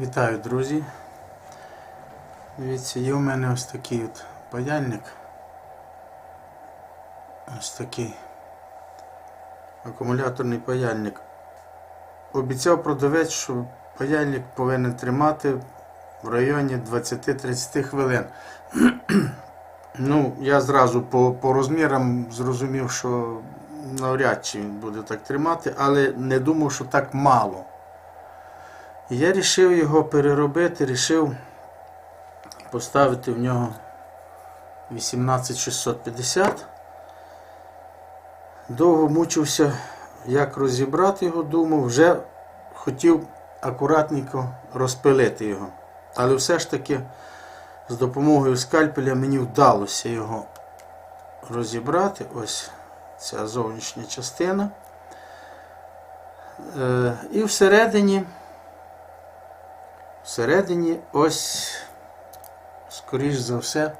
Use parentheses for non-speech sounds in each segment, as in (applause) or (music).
Вітаю, друзі. Дивіться, є у мене ось такий от паяльник. Ось такий акумуляторний паяльник. Обіцяв продавець, що паяльник повинен тримати в районі 20-30 хвилин. (clears throat) ну, я зразу по, по розмірам зрозумів, що навряд чи він буде так тримати, але не думав, що так мало. І я вирішив його переробити, вирішив поставити в нього 18650. Довго мучився, як розібрати його, думав, вже хотів акуратненько розпилити його. Але все ж таки з допомогою скальпеля мені вдалося його розібрати. Ось ця зовнішня частина. Е, і всередині всередині ось, скоріш за все,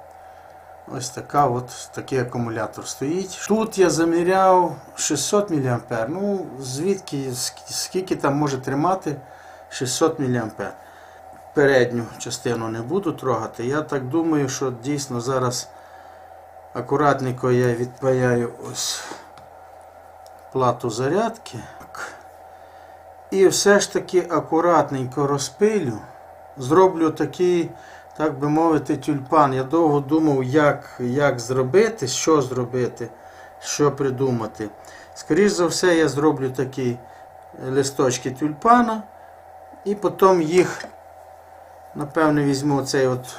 ось така от, такий акумулятор стоїть. Тут я заміряв 600 мА. Ну, звідки, скільки там може тримати 600 мА. Передню частину не буду трогати. Я так думаю, що дійсно зараз акуратненько я відпаяю ось плату зарядки. І все ж таки акуратненько розпилю. Зроблю такий, так би мовити, тюльпан. Я довго думав, як, як зробити, що зробити, що придумати. Скоріше за все, я зроблю такі листочки тюльпана. І потім їх, напевне, візьму цей от.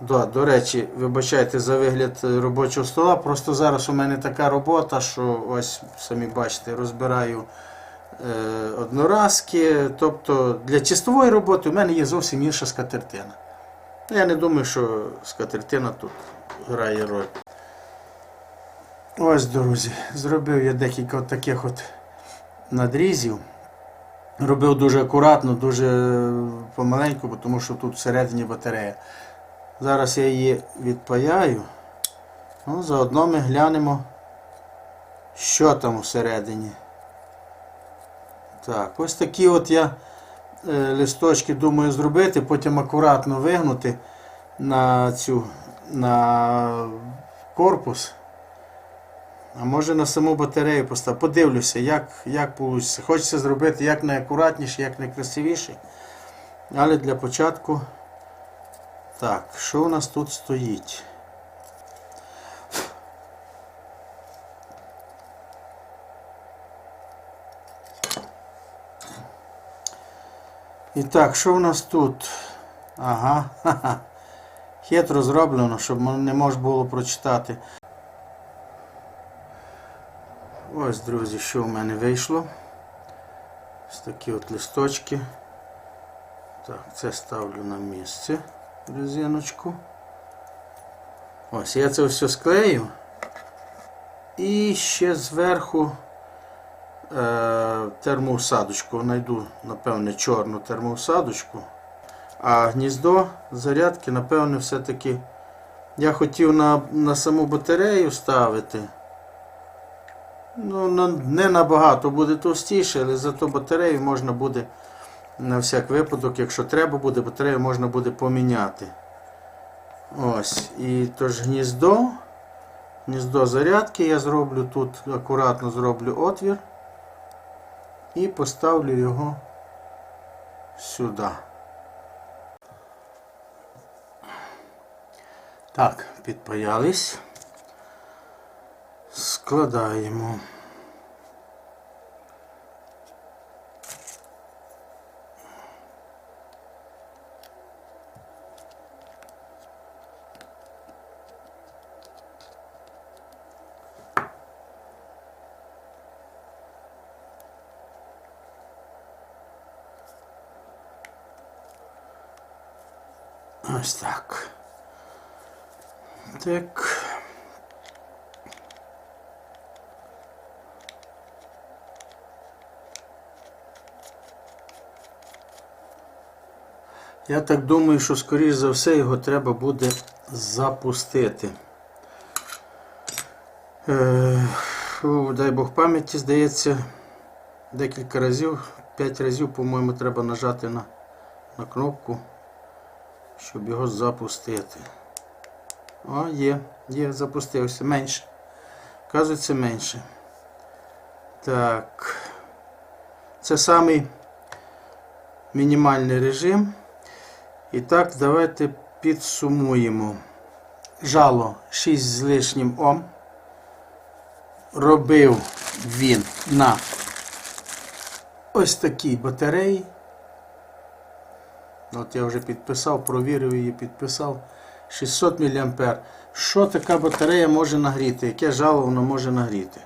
Да, до речі, вибачайте за вигляд робочого стола. Просто зараз у мене така робота, що ось самі бачите, розбираю одноразки. Тобто для чистової роботи у мене є зовсім інша скатертина. Я не думаю, що скатертина тут грає роль. Ось, друзі, зробив я декілька от таких от надрізів. Робив дуже акуратно, дуже помаленьку, тому що тут всередині батарея. Зараз я її відпаяю. Ну, заодно ми глянемо, що там всередині. Так, ось такі от я е, листочки думаю зробити, потім акуратно вигнути на цю на корпус. А може на саму батарею поставити. Подивлюся, як, як вийде. Хочеться зробити як найакуратніше, як найкрасивіше. Але для початку. Так, що у нас тут стоїть? І так, що в нас тут? Ага, ха-ха. Хитро зроблено, щоб не можна було прочитати. Ось, друзі, що в мене вийшло. Ось такі от листочки. Так, це ставлю на місце резиночку. Ось, я це все склею. І ще зверху термоусадочку. Найду, напевне, чорну термоусадочку. А гніздо зарядки, напевне, все-таки я хотів на, на саму батарею ставити. Ну, на, не набагато буде товстіше, але зато батарею можна буде на всяк випадок, якщо треба буде, батарею можна буде поміняти. Ось. І тож гніздо. Гніздо зарядки я зроблю тут, акуратно зроблю отвір і поставлю його сюди. Так, підпаялись. Складаємо. Ось так. Так. Я так думаю, що скоріш за все його треба буде запустити. Е, дай Бог пам'яті, здається, декілька разів, 5 разів, по-моєму, треба нажати на на кнопку, щоб його запустити. О, є, є, запустився. Менше. Вказується менше. Так. Це самий мінімальний режим. І так, давайте підсумуємо. Жало 6 з лишнім Ом. Робив він на ось такій батареї. От я вже підписав, провірив її, підписав. 600 мА. Що така батарея може нагріти? Яке жало воно може нагріти?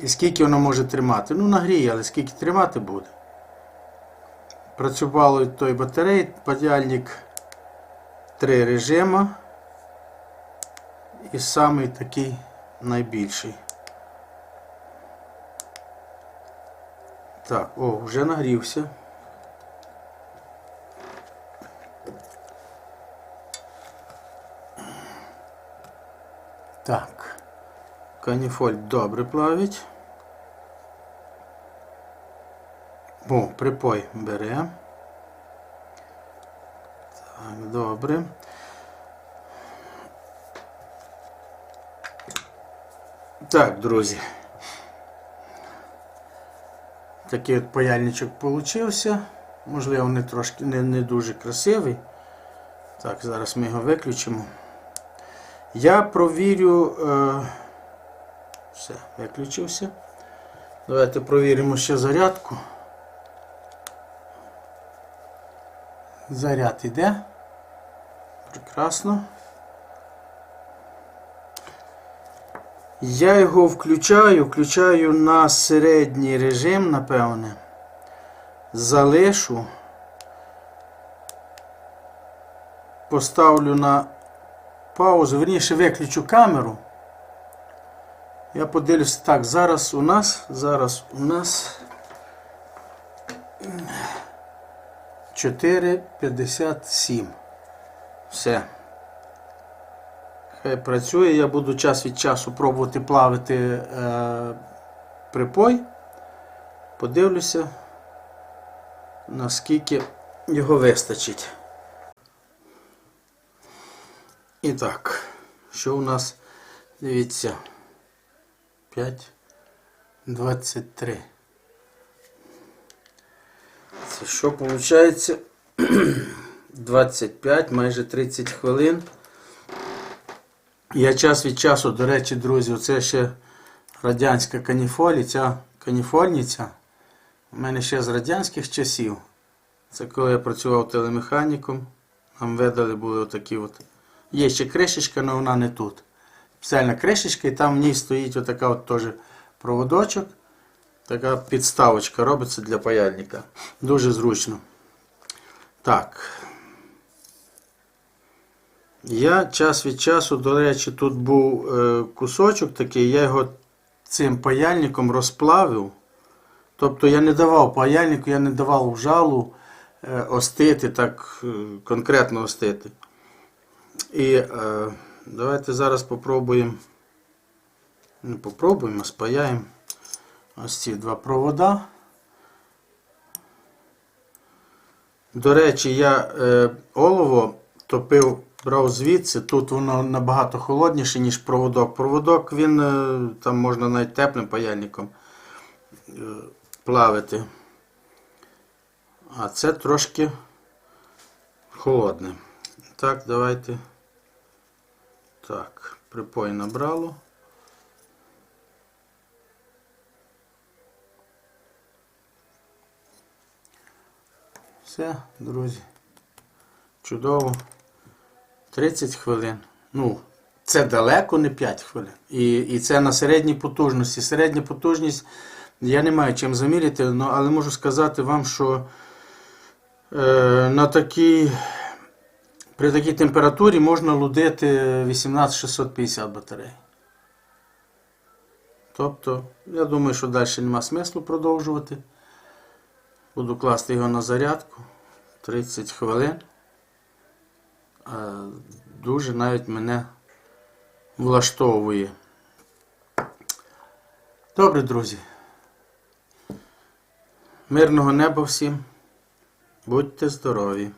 І скільки воно може тримати? Ну, нагріє, але скільки тримати буде? Працювало від тої батареї, падяльник три режима. І самий такий найбільший. Так, о, вже нагрівся. Так. Каніфоль добре плавить. О, припой бере. Так, добре. Так, друзі. Такий от паяльничок получився. Можливо, не трошки не, не дуже красивий. Так, зараз ми його виключимо. Я провірю. Е, все, виключився. Давайте провіримо ще зарядку. Заряд іде. Прекрасно. Я його включаю, включаю на середній режим, напевне. Залишу. Поставлю на паузу, верніше виключу камеру. Я подивлюся так, зараз у нас, зараз у нас 4,57. Все. Хай працює, я буду час від часу пробувати плавити е, припой. Подивлюся, наскільки його вистачить. І так, що у нас, дивіться, 5,23. Це що (clears throat) виходить? 25, майже 30 хвилин. Я час від часу, до речі, друзі, це ще радянська каніфолі, ця каніфольниця. У мене ще з радянських часів. Це коли я працював телемеханіком. Нам видали були отакі от. Є ще кришечка, але вона не тут. Спеціальна кришечка, і там в ній стоїть отака от теж проводочок. Така підставочка робиться для паяльника. Дуже зручно. Так. Я час від часу, до речі, тут був е, кусочок такий, я його цим паяльником розплавив. Тобто я не давав паяльнику, я не давав жалу е, остити, так е, конкретно остити. І е, давайте зараз попробуємо. Не попробуємо, а спаяємо ось ці два провода. До речі, я е, олово топив, брав звідси. Тут воно набагато холодніше, ніж проводок. Проводок він е, там можна навіть теплим паяльником е, плавити. А це трошки холодне. Так, давайте. Так, припой набрало. Все, друзі. Чудово. 30 хвилин. Ну, це далеко не 5 хвилин. І і це на середній потужності. Середня потужність я не маю чим заміряти, але можу сказати вам, що е, на такій, при такій температурі можна лудити 18650 батарей. Тобто, я думаю, що далі нема смислу продовжувати. Буду класти його на зарядку 30 хвилин. Дуже навіть мене влаштовує. Добре, друзі. Мирного неба всім Будьте здорові!